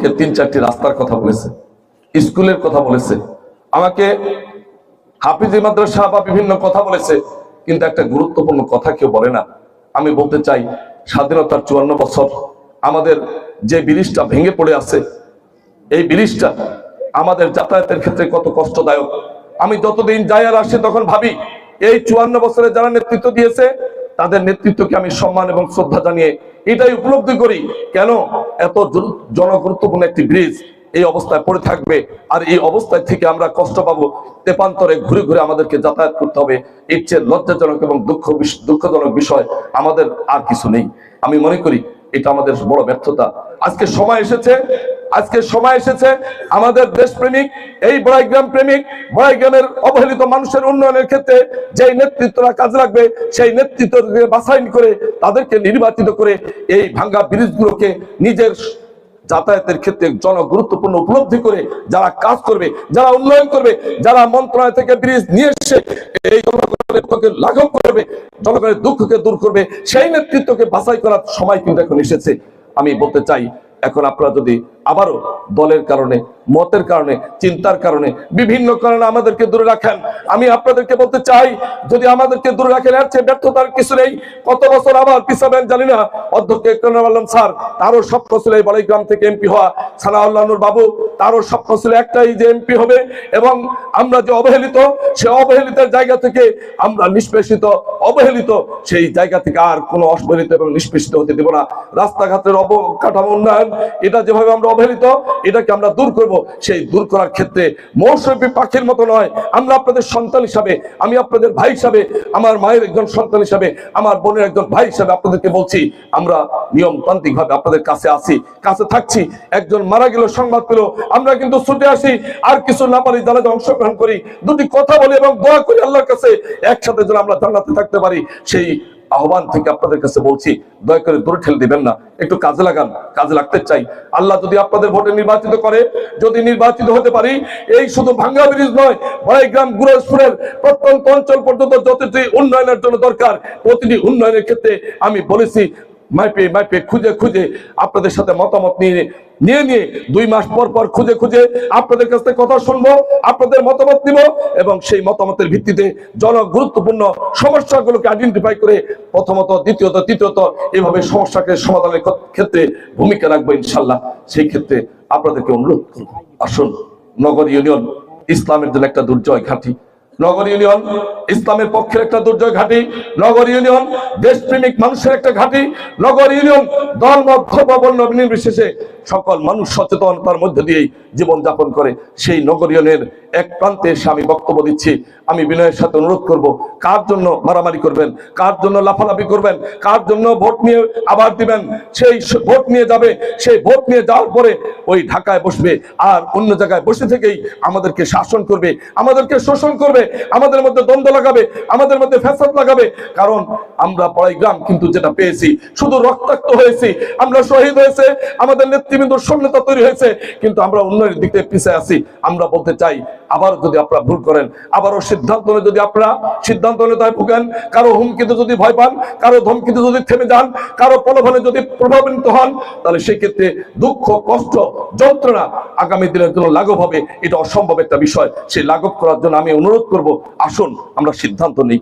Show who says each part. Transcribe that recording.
Speaker 1: আমাদেরকে তিন চারটি রাস্তার কথা বলেছে, স্কুলের কথা বলেছে, আমাকে হাফিজি মাদ্রাসা বা বিভিন্ন কথা বলেছে, কিন্তু একটা গুরুত্বপূর্ণ কথা কেউ বলে না। আমি বলতে চাই, স্বাধীনতার চুয়ান্ন বছর, আমাদের যে ব্রিজটা ভেঙে পড়ে আছে, এই ব্রিজটা আমাদের যাতায়াতের ক্ষেত্রে কত কষ্টদায়ক। আমি যতদিন যাই আর আসি তখন ভাবি, এই চুয়ান্ন বছরে যারা নেতৃত্ব দিয়েছে তাদের নেতৃত্বকে আমি সম্মান এবং শ্রদ্ধা জানিয়ে এটাই উপলব্ধি করি। কেন? এত জনগুরুত্বপূর্ণ একটি ব্রিজ এই অবস্থায় পড়ে থাকবে আর এই অবস্থায় থেকে আমরা কষ্ট পাবো। তেপান্তরে ঘুরে ঘুরে আমাদেরকে যাতায়াত করতে হবে। এর চেয়ে লজ্জাজনক এবং দুঃখ দুঃখজনক বিষয় আমাদের আর কিছু নেই। আমি মনে করি এটা আমাদের বড় ব্যর্থতা। আজকে সময় এসেছে আজকে সময় এসেছে আমাদের দেশপ্রেমিক, এই বড়াইগ্রাম প্রেমিক, বড়াইগ্রামের অবহেলিত মানুষের উন্নয়নের ক্ষেত্রে যেই নেতৃত্বরা কাজে লাগবে সেই নেতৃত্বকে বাছাই করে তাদেরকে নির্বাচিত করে এই ভাঙ্গা ব্রিজগুলোকে নিজের যাতায়াতের ক্ষেত্রে জন গুরুত্বপূর্ণ উপলব্ধি করে যারা কাজ করবে, যারা উন্নয়ন করবে, যারা মন্ত্রণালয় থেকে ব্রিজ নিয়ে এসে এই জনগণের লাঘব করবে, জনগণের দুঃখকে দূর করবে, সেই নেতৃত্বকে বাছাই করার সময় কিন্তু এখন এসেছে। আমি বলতে চাই এখন আপনারা যদি আবারও দলের কারণে, মতের কারণে, চিন্তার কারণে, বিভিন্ন কারণে আমাদেরকে দূরে রাখেন, আমি আপনাদেরকে বলতে চাই, যদি আমাদেরকে দূরে রাখেন, এর চেয়ে ব্যর্থতার কিছু নেই। কত বছর আবার পিছাবেন জানি না, অধ্যক্ষ ইকরাম আলম স্যার, তারও স্বপ্ন ছিল এই বাড়িগ্রাম থেকে এমপি হওয়া সানাউল্লাহ বাবু তারও স্বপ্ন ছিল একটাই যে এমপি হবে এবং আমরা যে অবহেলিত, সে অবহেলিতের জায়গা থেকে আমরা নিষ্পেষিত, অবহেলিত, সেই জায়গা থেকে আর কোনো অবহেলিত এবং নিষ্পেষিত হতে দেব না। রাস্তাঘাটের অবকাঠামো উন্নয়ন, এটা যেভাবে আমরা অবহেলিত, এটাকে আমরা দূর করব। সেই দূর করার ক্ষেত্রে মৌসুমী পাখির মতো নয়। আমরা আপনাদের সন্তান হিসাবে, আমি আপনাদের ভাই হিসাবে, আমার মায়ের একজন সন্তান হিসাবে, আমার বোনের একজন ভাই হিসাবে আপনাদেরকে বলছি, আমরা নিয়মতান্ত্রিক ভাবে আপনাদের কাছে আসি কাছে থাকছি। একজন মারা গেল, সংবাদ পেল, আমরা কিন্তু ছুটে আসি, আর কিছু না পারি জানাতে অংশগ্রহণ করি। দুটি কথা বলি এবং দোয়া করি আল্লাহর কাছে, একসাথে যেন আমরা জান্নাতে থাকতে পারি। সেই আহ্বান থেকে আপনাদের কাছে বলছি, দয়া করে দূরে ঠেলে দিবেন না, একটু কাজে লাগান, কাজে লাগতে চাই। আল্লাহ যদি আপনাদের ভোটে নির্বাচিত করে, যদি নির্বাচিত হতে পারি, এই শুধু ভাঙ্গা ব্রিজ নয়, বড়াইগ্রাম গুরুজপুরের প্রত্যন্ত অঞ্চল পর্যন্ত যতটি উন্নয়নের জন্য দরকার, প্রতিটি উন্নয়নের ক্ষেত্রে আমি বলেছি মাইপে মাইপে খুঁজে খুঁজে আপনাদের সাথে মতামত নিয়ে নিয়ে নিয়ে দুই মাস পর পর খুঁজে খুঁজে আপনাদের কাছ থেকে কথা শুনব, আপনাদের মতামত নিব এবং সেই মতামতের ভিত্তিতে জন গুরুত্বপূর্ণ সমস্যাগুলোকে আইডেন্টিফাই করে প্রথমত, দ্বিতীয়ত, তৃতীয়ত এভাবে সমস্যাকে সমাধানের ক্ষেত্রে ভূমিকা রাখব ইনশাল্লাহ। সেই ক্ষেত্রে আপনাদেরকে অনুরোধ করব। আসুন, নগর ইউনিয়ন, ইসলামের জন্য একটা দুর্জয় ঘাঁটি নগর ইউনিয়ন, ইসলামের পক্ষের একটা দুর্যোগ ঘাঁটি, নগর ইউনিয়ন, দেশপ্রেমিক মানুষের একটা ঘাঁটি, নগর ইউনিয়ন দল মত বর্ণ নির্বিশেষে সকল মানুষ সচেতনতার মধ্যে দিয়েই জীবন যাপন করে। সেই নগর ইউনিয়নের এক প্রান্তে এসে আমি বক্তব্য দিচ্ছি। আমি বিনয়ের সাথে অনুরোধ করব, কার জন্য মারামারি করবেন? কার জন্য লাফালাফি করবেন? কার জন্য ভোট নিয়ে আবার দিবেন? সেই ভোট নিয়ে যাবে, সেই ভোট নিয়ে যাওয়ার পরে ওই ঢাকায় বসবে আর অন্য জায়গায় বসে থেকেই আমাদেরকে শাসন করবে, আমাদেরকে শোষণ করবে, আমাদের মধ্যে দ্বন্দ্ব লাগাবে, আমাদের মধ্যে ফ্যাসাদ লাগাবে। কারণ আমরা পড়াই গ্রাম কিন্তু যেটা পেয়েছি, শুধু রক্তাক্ত হয়েছি। আমরা শহীদ হয়েছে, আমাদের নেতৃবৃন্দর শূন্যতা তৈরি হয়েছে, কিন্তু আমরা উন্নয়নের দিক থেকে পিছিয়ে আছি। আমরা বলতে চাই, আবার যদি আপনারা ভুল করেন, আবারও সিদ্ধান্ত নিয়ে যদি আপনারা সিদ্ধান্ত নেতায় ভুগেন, কারও হুমকিতে যদি ভয় পান, কারও ধমকিতে যদি থেমে যান, কারও প্রলোভনে যদি প্রভাবিত হন, তাহলে সেই ক্ষেত্রে দুঃখ, কষ্ট, যন্ত্রণা আগামী দিনের জন্য লাঘব হবে। এটা অসম্ভব একটা বিষয়। সেই লাঘব করার জন্য আমি অনুরোধ করব, আসুন, আমরা সিদ্ধান্ত নিই।